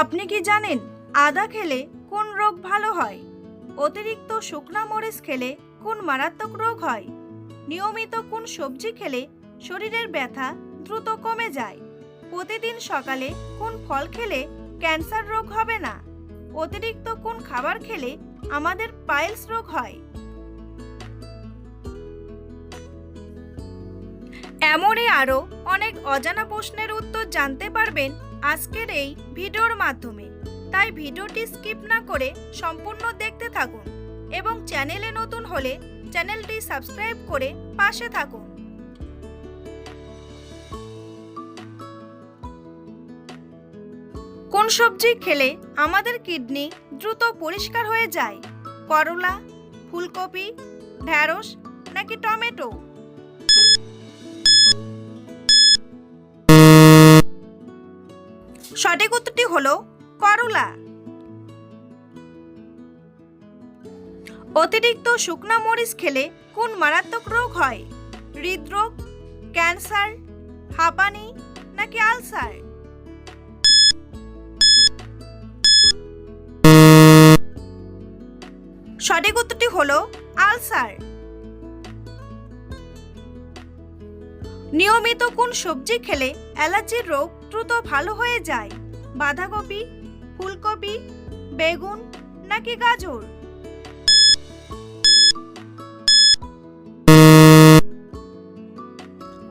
আপনি কি জানেন আদা খেলে কোন রোগ ভালো হয়? অতিরিক্ত শুকনা মরিচ খেলে কোন মারাত্মক রোগ হয়? নিয়মিত কোন সবজি খেলে শরীরের ব্যথা দ্রুত কমে যায়? প্রতিদিন সকালে কোন ফল খেলে ক্যান্সার রোগ হবে না? অতিরিক্ত কোন খাবার খেলে আমাদের পাইলস রোগ হয়? এমনই আরও অনেক অজানা প্রশ্নের উত্তর জানতে পারবেন আজকের এই ভিডিওর মাধ্যমে। তাই ভিডিওটি স্কিপ না করে সম্পূর্ণ দেখতে থাকুন এবং চ্যানেলে নতুন হলে চ্যানেলটি সাবস্ক্রাইব করে পাশে থাকুন। কোন সবজি খেলে আমাদের কিডনি দ্রুত পরিষ্কার হয়ে যায়? করলা, ফুলকপি, ঢ্যাঁড়স নাকি টমেটো? সঠিক উত্তরটি হলো করলা। অতিরিক্ত শুকনা মরিচ খেলে কোন মারাত্মক রোগ হয়? হৃদরোগ, ক্যান্সার, হাঁপানি নাকি আলসার? সঠিক উত্তরটি হলো আলসার। নিয়মিত কোন সবজি খেলে অ্যালার্জির রোগ দ্রুত ভালো হয়ে যায়। বাঁধাকপি, ফুলকপি, বেগুন নাকি গাজর?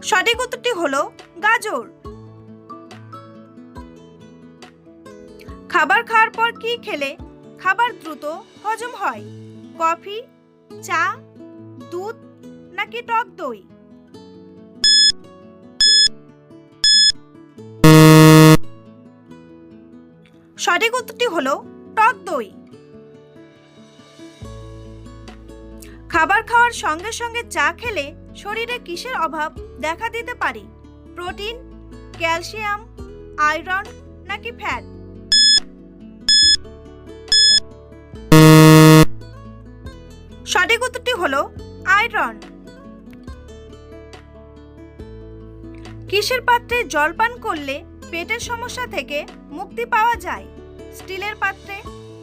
সঠিক উত্তরটি হলো গাজর। খাবার খাওয়ার পর কি খেলে খাবার দ্রুত হজম হয়? কফি, চা, দুধ নাকি টক দই? সঠিক উত্তরটি হলো টক দই। খাবার খাওয়ার সঙ্গে সঙ্গে চা খেলে শরীরে কিসের অভাব দেখা দিতে পারে? প্রোটিন, ক্যালসিয়াম, আয়রন নাকি ফ্যাট? সঠিক উত্তরটি হলো আয়রন। কিসের পাত্রে জল পান করলে পেটের সমস্যা থেকে মুক্তি পাওয়া যায়। স্টিলের পাত্রে,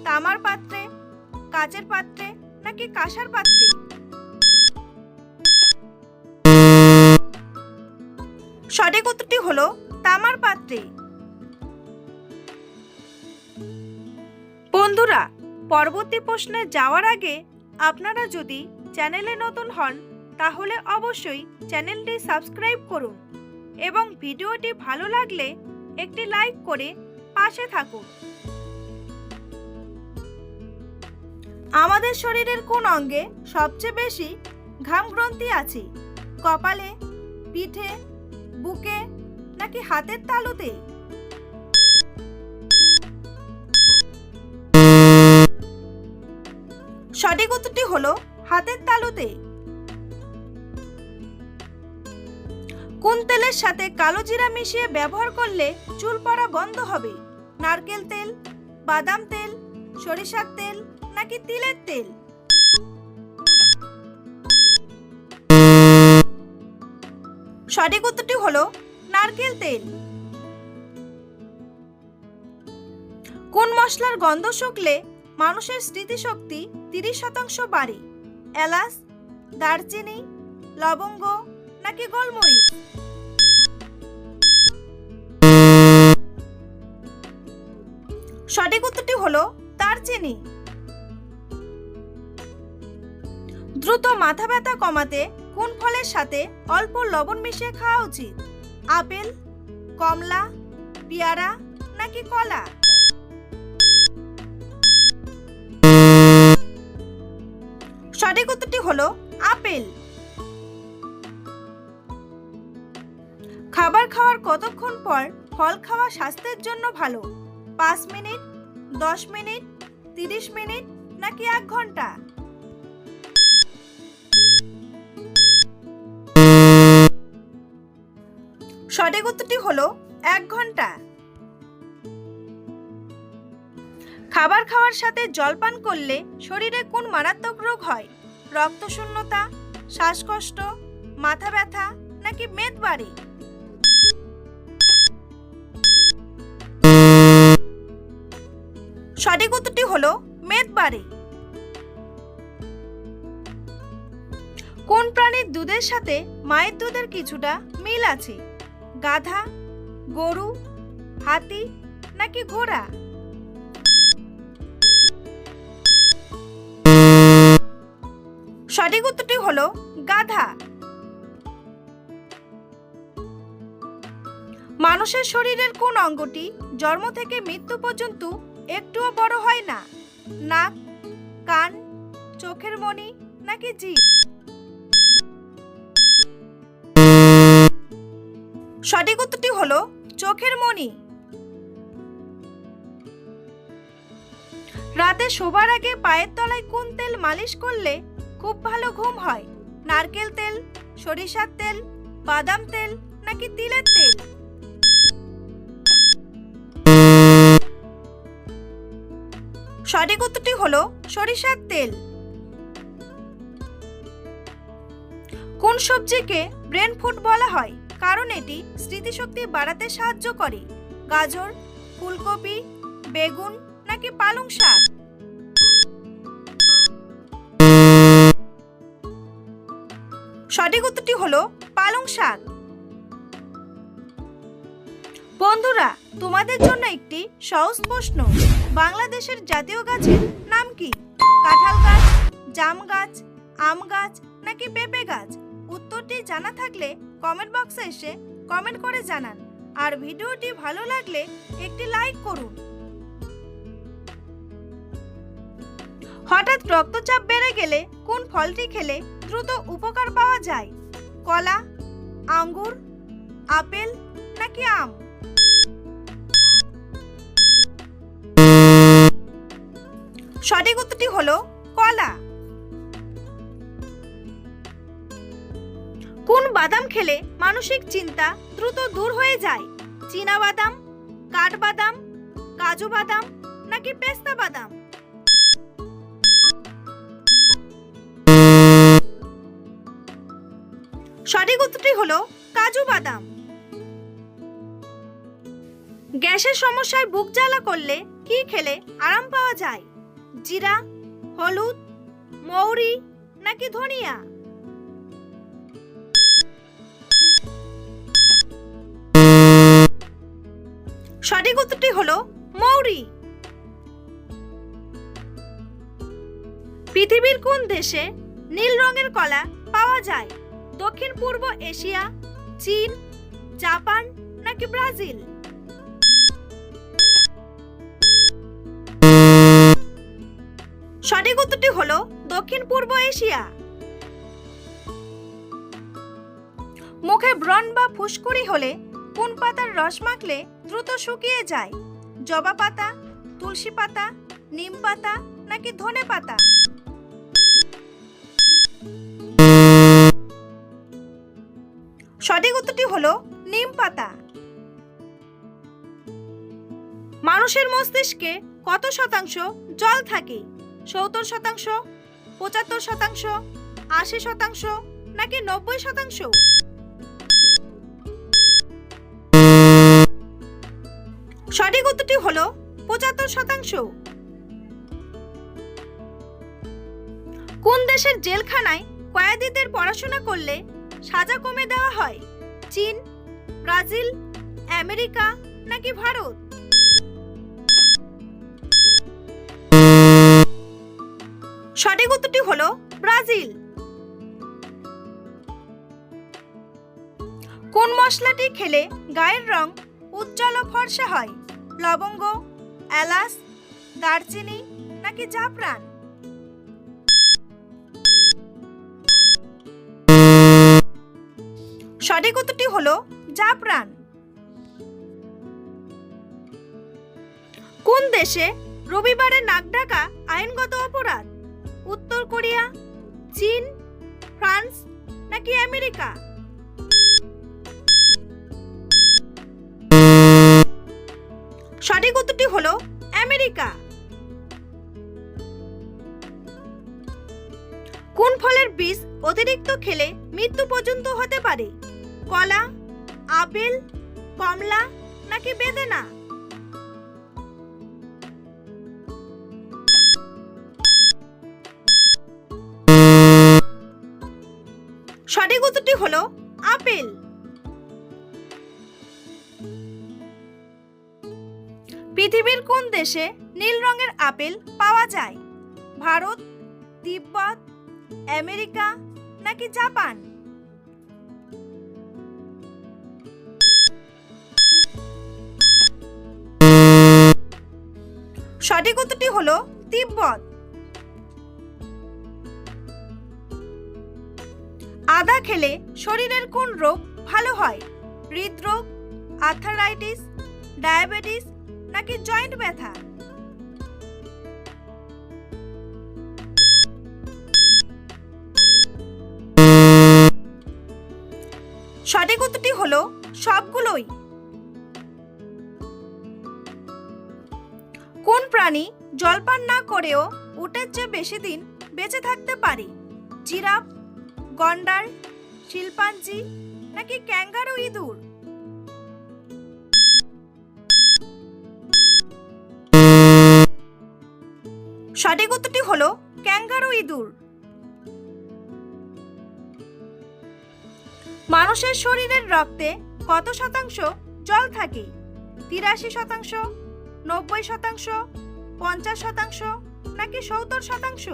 তামার পাত্রে, কাচের পাত্রে নাকি কাঁসার পাত্রে? সঠিক উত্তরটি হলো তামার পাত্রে। বন্ধুরা, পরবর্তী প্রশ্নে যাওয়ার আগে আপনারা যদি চ্যানেলে নতুন হন, তাহলে অবশ্যই চ্যানেলটি সাবস্ক্রাইব করুন এবং ভিডিওটি ভালো লাগলে একটি লাইক করে পাশে থাকুন। আমাদের শরীরের কোন অঙ্গে সবচেয়ে বেশি ঘাম গ্রন্থি আছে? কপালে, পিঠে, বুকে নাকি হাতের তালুতে? সঠিক উত্তরটি হলো হাতের তালুতে। কোন তেলের সাথে কালো জিরা মিশিয়ে ব্যবহার করলে চুল পড়া বন্ধ হবে? নারকেল তেল, বাদাম তেল, সরিষার তেল নাকি তিলের তেল? সঠিক উত্তরটি হলো নারকেল তেল। কোন মশলার গন্ধ শুকলে মানুষের স্মৃতিশক্তি তিরিশ শতাংশ বাড়ে? এলাচ, দারচিনি, লবঙ্গ নাকি গোলমরিচ? সঠিক উত্তরটি হলো দারচিনি। দ্রুত মাথা ব্যথা কমাতে কোন ফলের সাথে অল্প লবণ মিশিয়ে খাওয়া উচিত? আপেল, কমলা, পেয়ারা নাকি কলা? সঠিক উত্তরটি হলো আপেল। খাবার খাওয়ার কতক্ষণ পর ফল খাওয়া স্বাস্থ্যের জন্য ভালো? পাঁচ মিনিট, দশ মিনিট, তিরিশ মিনিট নাকি এক ঘণ্টা? সঠিক উত্তরটি হলো এক ঘণ্টা। খাবার খাওয়ার সাথে জলপান করলে শরীরে কোন মারাত্মক রোগ হয়? রক্তশূন্যতা, শ্বাসকষ্ট, মাথা ব্যথা নাকি মেদ বাড়ে সঠিক উত্তরটি হলো মেদ বাড়ে কোন প্রাণীর দুধের সাথে মায়ের দুধের কিছুটা মিল আছে? গাধা, গরু, হাতি নাকি ঘোড়া? সঠিক উত্তরটি হলো গাধা। মানুষের শরীরের কোন অঙ্গটি জন্ম থেকে মৃত্যু পর্যন্ত একটুও বড় হয় না। নাক, কান, চোখের মণি নাকি জিভ? সঠিক উত্তরটি হলো চোখের মণি। রাতে শোবার আগে পায়ের তলায় কোন তেল মালিশ করলে খুব ভালো ঘুম হয়? নারকেল তেল, সরিষার তেল, বাদাম তেল নাকি তিলের তেল? সঠিক উত্তরটি হলো সরিষার তেল। কোন সবজিকে ব্রেন ফুড বলা হয়? কারণ এটি স্মৃতিশক্তি বাড়াতে সাহায্য করে। গাজর, ফুলকপি, বেগুন নাকি পালং শাক? সঠিক উত্তরটি হলো পালং শাক। বন্ধুরা, তোমাদের জন্য একটি সহজ প্রশ্ন। বাংলাদেশের জাতীয় গাছের নাম কি? কাঁঠাল গাছ, জাম গাছ, আম গাছ নাকি পেঁপে গাছ? উত্তরটি জানা থাকলে কমেন্ট বক্সে এসে কমেন্ট করে জানান। আর ভিডিওটি ভালো লাগলে একটি লাইক করুন। হঠাৎ রক্তচাপ বেড়ে গেলে কোন ফলটি খেলে দ্রুত উপকার পাওয়া যায়? কলা, আঙ্গুর, আপেল নাকি আম? সঠিক উত্তরটি হলো কলা। কোন বাদাম খেলে মানসিক চিন্তা দ্রুত দূর হয়ে যায়? চীনা বাদাম কাঠবাদাম কাজু বাদাম নাকি পেস্তা বাদাম? সঠিক উত্তরটি হলো কাজু বাদাম। গ্যাসের সমস্যায় বুক জ্বালা করলে কি খেলে আরাম পাওয়া যায়? জিরা, হলুদ, মৌরি নাকি ধনিয়া? সঠিক উত্তরটি হলো মৌরি। পৃথিবীর কোন দেশে নীল রঙের কলা পাওয়া যায়? দক্ষিণ পূর্ব এশিয়া, চীন, জাপান নাকি ব্রাজিল? সঠিক উত্তরটি হলো দক্ষিণ পূর্ব এশিয়া। মুখে ব্রণ বা ফুসকুড়ি হলে কোন পাতার রস মাখলে দ্রুত শুকিয়ে যায়? জবা পাতা, তুলসী পাতা, নিম পাতা নাকি ধনে পাতা? সঠিক উত্তরটি হলো নিম পাতা। মানুষের মস্তিষ্কে কত শতাংশ জল থাকে? সত্তর শতাংশ, পঁচাত্তর শতাংশ, আশি শতাংশ নাকি নব্বই শতাংশ? সঠিক উত্তরটি হলো পঁচাত্তর শতাংশ। কোন দেশের জেলখানায় কয়েদিদের পড়াশোনা করলে সাজা কমে দেওয়া হয়? চীন, ব্রাজিল, আমেরিকা নাকি ভারত? সঠিক উত্তরটি হলো ব্রাজিল। কোন মশলাটি খেলে গায়ের রং উজ্জ্বল ও ফর্সা হয়? লবঙ্গ, এলাচ, দারচিনি নাকি জাফরান? সঠিক উত্তরটি হলো জাফরান। কোন দেশে রবিবারে নাক ডাকা আইনগত অপরাধ? উত্তর কোরিয়া, চীন, ফ্রান্স নাকি আমেরিকা? সঠিক উত্তরটি হলো আমেরিকা। কোন ফলের বীজ অতিরিক্ত খেলে মৃত্যু পর্যন্ত হতে পারে? কলা, আপেল, কমলা নাকি বেদেনা? সঠিক উত্তরটি হলো আপেল। পৃথিবীর কোন দেশে নীল রঙের আপেল পাওয়া যায়? ভারত, তিব্বত, আমেরিকা নাকি জাপান? সঠিক উত্তরটি হলো তিব্বত। আদা খেলে শরীরের কোন রোগ ভালো হয়? হৃদরোগ আর্থারাইটিস ডায়াবেটিস নাকি জয়েন্ট ব্যথা? সঠিক উত্তরটি হলো সবগুলোই। কোন প্রাণী জলপান না করেও উটের চেয়ে বেশি দিন বেঁচে থাকতে পারে? জিরাফ গন্ডার, শিল্পাঞ্জি নাকি ক্যাঙ্গারু ইঁদুর? সঠিক উত্তরটি হলো ক্যাঙ্গারু ইঁদুর। মানুষের শরীরের রক্তে কত শতাংশ জল থাকে? তিরাশি শতাংশ, নব্বই শতাংশ, পঞ্চাশ শতাংশ নাকি সত্তর শতাংশ?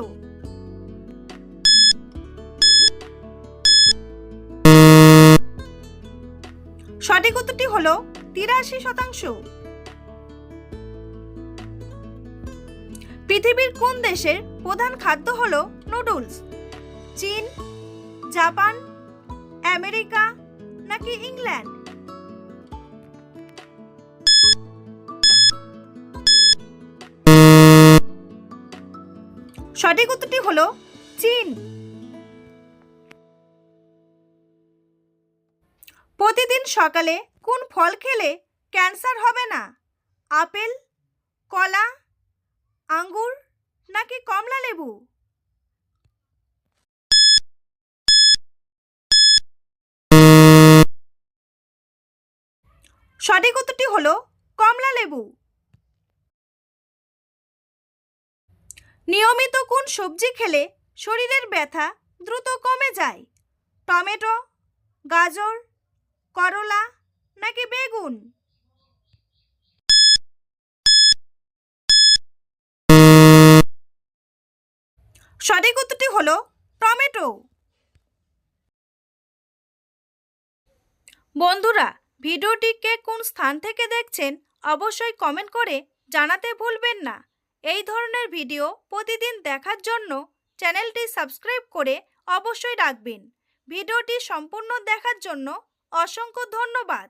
সঠিক উত্তরটি হলো তিরাশি শতাংশ। পৃথিবীর কোন দেশের প্রধান খাদ্য হল নুডলস? চীন, জাপান, আমেরিকা নাকি ইংল্যান্ড? সঠিক উত্তরটি হলো চীন। সকালে কোন ফল খেলে ক্যান্সার হবে না? আপেল, কলা, আঙ্গুর নাকি কমলা লেবু? সঠিক উত্তরটি হলো কমলা লেবু। নিয়মিত কোন সবজি খেলে শরীরের ব্যথা দ্রুত কমে যায়? টমেটো, গাজর করলা নাকি বেগুন? সঠিক উত্তরটি হলো টমেটো। বন্ধুরা ভিডিওটিকে কোন স্থান থেকে দেখছেন অবশ্যই কমেন্ট করে জানাতে ভুলবেন না। এই ধরনের ভিডিও প্রতিদিন দেখার জন্য চ্যানেলটি সাবস্ক্রাইব করে অবশ্যই রাখবেন। ভিডিওটি সম্পূর্ণ দেখার জন্য অসংখ্য ধন্যবাদ।